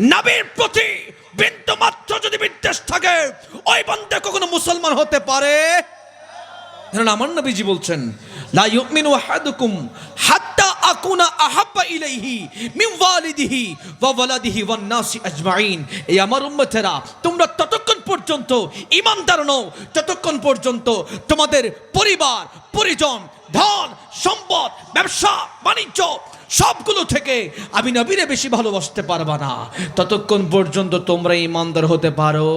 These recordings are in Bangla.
নবীর প্রতি বিন্দু মাত্র যদি বিদ্বেষ থাকে, ওই বান্দা কখনো মুসলমান হতে পারে? আমার নবীজি বলছেন এই আমার তোমরা ততক্ষণ পর্যন্ত ততক্ষণ পর্যন্ত তোমাদের পরিবার পরিজন, ধন, সম্পদ, ব্যবসা, বাণিজ্য, সবগুলো থেকে আমি নবীরে বেশি ভালোবাসতে পারবা না। ততক্ষণ পর্যন্ত তোমরা ঈমানদার হতে পারো।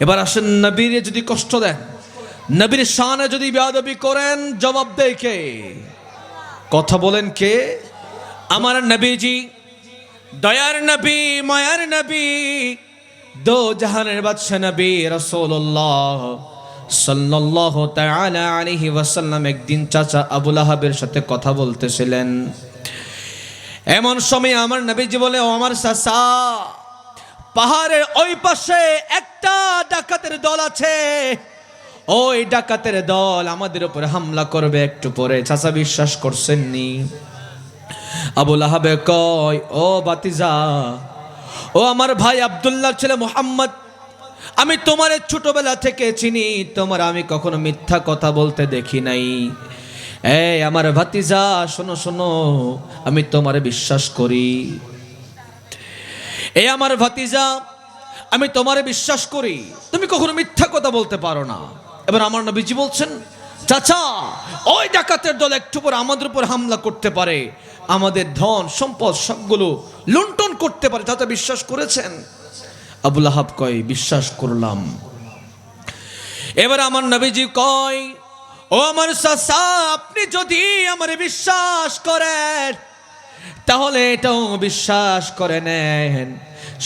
এবার আসেন নবীরে যদি কষ্ট দেন, নবীর শানে যদি বেয়াদবি করেন, জবাব দেয় কে? কথা বলেন কে? আমার নবীজি, দয়ার নবী, মায়ার নবী দো জাহানের বাদশা নবী রাসূলুল্লাহ। সাল্লাল্লাহু তাআলা আলাইহি ওয়াসাল্লাম একদিন চাচা আবুল আহাবের সাথে কথা বলতেছিলেন। এমন সময় আমার নবীজি বলে, ও আমার চাচা, পাহাড়ের ওই পাশে একটা ডাকাতের দল আছে। ওই ডাকাতের দল আমাদের উপর হামলা করবে, একটু পরে। চাচা বিশ্বাস করছেননি। আবুল আহাবে কয়, ও বাতিজা ও আমার ভাই আব্দুল্লাহ ছেলে মোহাম্মদ আমি তোমার ছোটবেলা থেকে চিনি, তোমার আমি কখনো মিথ্যা কথা বলতে দেখি নাই। এই আমার ভাতিজা, শোনো শোনো, আমি তোমারে বিশ্বাস করি। এই আমার ভাতিজা, আমি তোমারে বিশ্বাস করি, তুমি কখনো মিথ্যা কথা বলতে পারো না। এবার আমার নবীজি বলছেন, চাচা, ওই ডাকাতের দল একটু পর আমাদের উপর হামলা করতে পারে। আমাদের ধন, সম্পদ সবগুলো লুণ্ঠন করতে পারে। চাচা বিশ্বাস করেছেন? আবুল আহাব কয়, বিশ্বাস করলাম। এবার আমার নবীজি কয়, ও আমার চাচা, আপনি যদি আমার বিশ্বাস করেন, তাহলে এটাও বিশ্বাস করে নেন।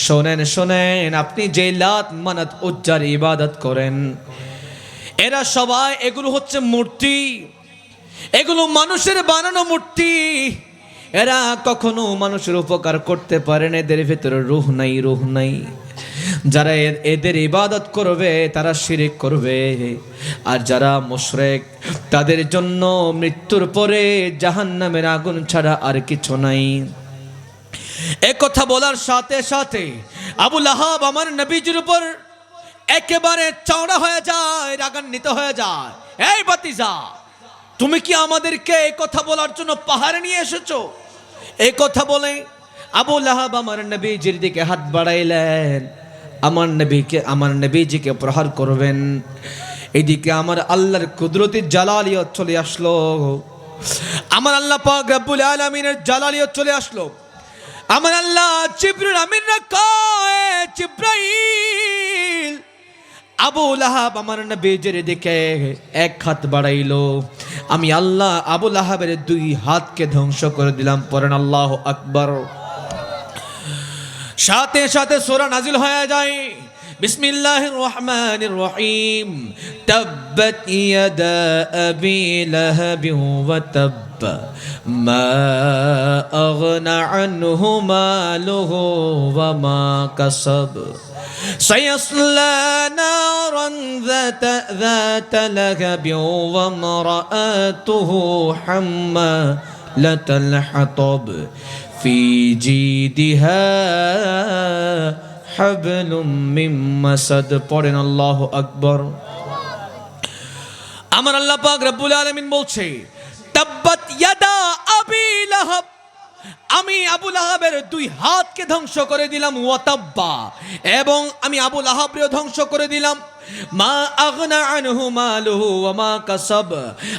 শোনেন শোনেন, আপনি যে লাত মানাত উজ্জার ইবাদত করেন, এরা সবাই এগুলো হচ্ছে মূর্তি, এগুলো মানুষের বানানো মূর্তি। এরা কখনো মানুষের উপকার করতে পারে না, এদের ভেতরে রুহ নাই রুহ নাই। যারা এদের ইবাদত করবে, তারা শিরিক করবে। আর যারা মুশরেক, তাদের জন্য মৃত্যুর পরে জাহান্নামের আগুন ছাড়া আর কিছু নাই। কথা বলার সাথে সাথে আবুল আহাব আমার নবীজির উপর একেবারে চওড়া হয়ে যায়, রাগান্বিত হয়ে যায়। এই বাতিজা, তুমি কি আমাদেরকে এই কথা বলার জন্য পাহাড়ে নিয়ে এসেছ? এই কথা বলে আবুল আহাব আমার নবীজির দিকে হাত বাড়াইলেন। আমার নবীকে, আমার নবীজিকে প্রহার করবেন। এদিকে আমার আল্লাহর কুদরতি জালালিয়ত চলে আসলো। আমার আল্লাহ পাক রব্বুল আলামিনের জালালিয়ত চলে আসলো। আমার আল্লাহ জিব্রুল আমিনরা কয়, জিব্রাইল, আবু লাহাব আমার নবীজের দিকে এক হাত বাড়াইলো। আমি আল্লাহ আবু লাহাবের দুই হাতকে ধ্বংস করে দিলাম। পরেন আল্লাহ আকবর। সাথে সাথে সোরা নাজিল হয়ে যায় বিসমিল্লাহির রহমানির রহিম তাব্বাত ইয়াদা আবি লাহাবি ওয়া তাব্ব মা আগনা আনহু মালুহু ওয়া মা কাসাব سيصلى نارا ذات ذات لهب وامرأته حمالة الحطب في جيدها حبل من مسد পড়েন আল্লাহু আকবার আমার আল্লাহ পাক রব্বুল আলামিন বলছে তাব্বাত ইয়াদা আবি লাহাব আমি আবুল আহাবের দুই হাতকে ধ্বংস করে দিলাম ওয়াতাব্বা এবং আমি আবুল আহাবরেও ধ্বংস করে দিলাম মা আগনা আনহু মালুহু মা কাসাব।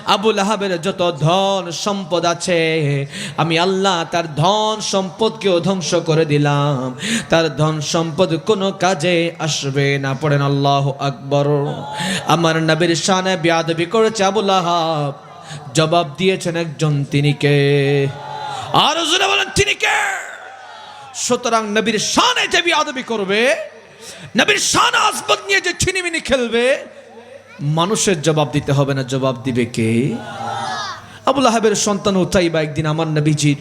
আবুল আহাবের যত ধন সম্পদ আছে, আমি আল্লাহ তার ধন সম্পদকেও ধ্বংস করে দিলাম। তার ধন সম্পদ কোনো কাজে আসবে না, পড়েন আল্লাহ আকবর। আমার নবীর শানে বিয়াদবি করেছে আবুল আহাব জবাব দিয়েছেন একজন তিনি কে? আর বলেন, তিনি কে? সুতরাং নবীর শানে যে বিয়াদবি করবে নবীর শান আসবাদ নিয়ে যে ছিনিমিনি খেলবে, মানুষের জবাব দিতে হবে না, জবাব দিবে কে? আবুল আহাবের সন্তান উতাইবা একদিন আমার নবীজির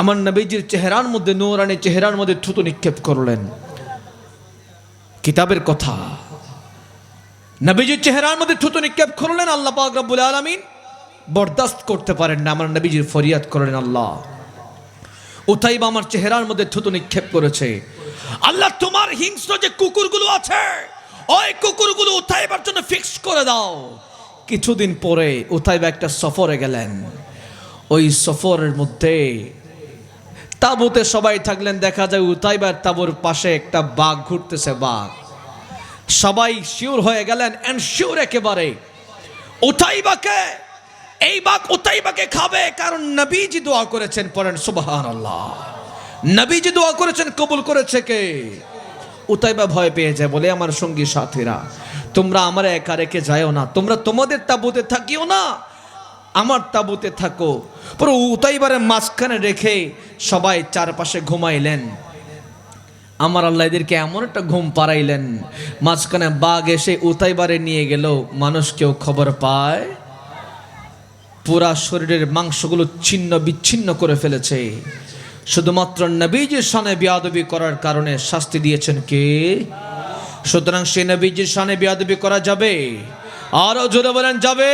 আমার নবীজির চেহারার মধ্যে, নৌরানি চেহারার মধ্যে থুতু নিক্ষেপ করলেন। কিতাবের কথা, নবীজির চেহারার মধ্যে থুতু নিক্ষেপ করলেন, আল্লাহ পাক রব্বুল আলামিন বরদাস্ত করতে পারেন না, আমার নবীজির ফরিয়াদ করলেন আল্লাহ। উতাইব আমার চেহারার মধ্যে থুতু নিক্ষেপ করেছে। আল্লাহ তোমার হিংস্র যে কুকুরগুলো আছে, ওই কুকুরগুলো উতাইবার জন্য ফিক্স করে দাও। কিছুদিন পরে উতাইব একটা সফরে গেলেন। ওই সফরের মধ্যে তাঁবুতে সবাই থাকলেন, দেখা যায় উতাইবার তাবুর পাশে একটা বাঘ ঘুরতেছে, বাঘ। সবাই শিওর হয়ে গেলেন এন্ড শিওর একেবারে। উতাইবাকে এই বাঘ উতাইবাকে খাবে, কারণ নবীজি দোয়া করেছেন পড়েন সুবাহান আল্লাহ নবীজি দোয়া করেছেন, কবুল করেছে কে? উতাইবা ভয় পেয়ে যায়, বলে আমার সঙ্গী সাথীরা, তোমরা আমার একা রেখে যাও না, তোমরা তোমাদের তাবুতে থাকিও না, আমার তাবুতে থাকো। পুরো উতাইবারের মাঝখানে রেখে সবাই চারপাশে ঘুমাইলেন। আমার আল্লাহ এদেরকে এমন একটা ঘুম পাড়াইলেন, মাঝখানে বাঘ এসে উতাইবারে নিয়ে গেল, মানুষ কেউ খবর পায়? পুরা শরীরের মাংসগুলো ছিন্ন বিচ্ছিন্ন করে ফেলেছে। শুধুমাত্র নবীজির সানে বিয়াদবি করার কারণে শাস্তি দিয়েছেন কে? সুতরাং সে নবীজির সানে বিয়াদবি করা যাবে। আরও জোরে বলেন, যাবে।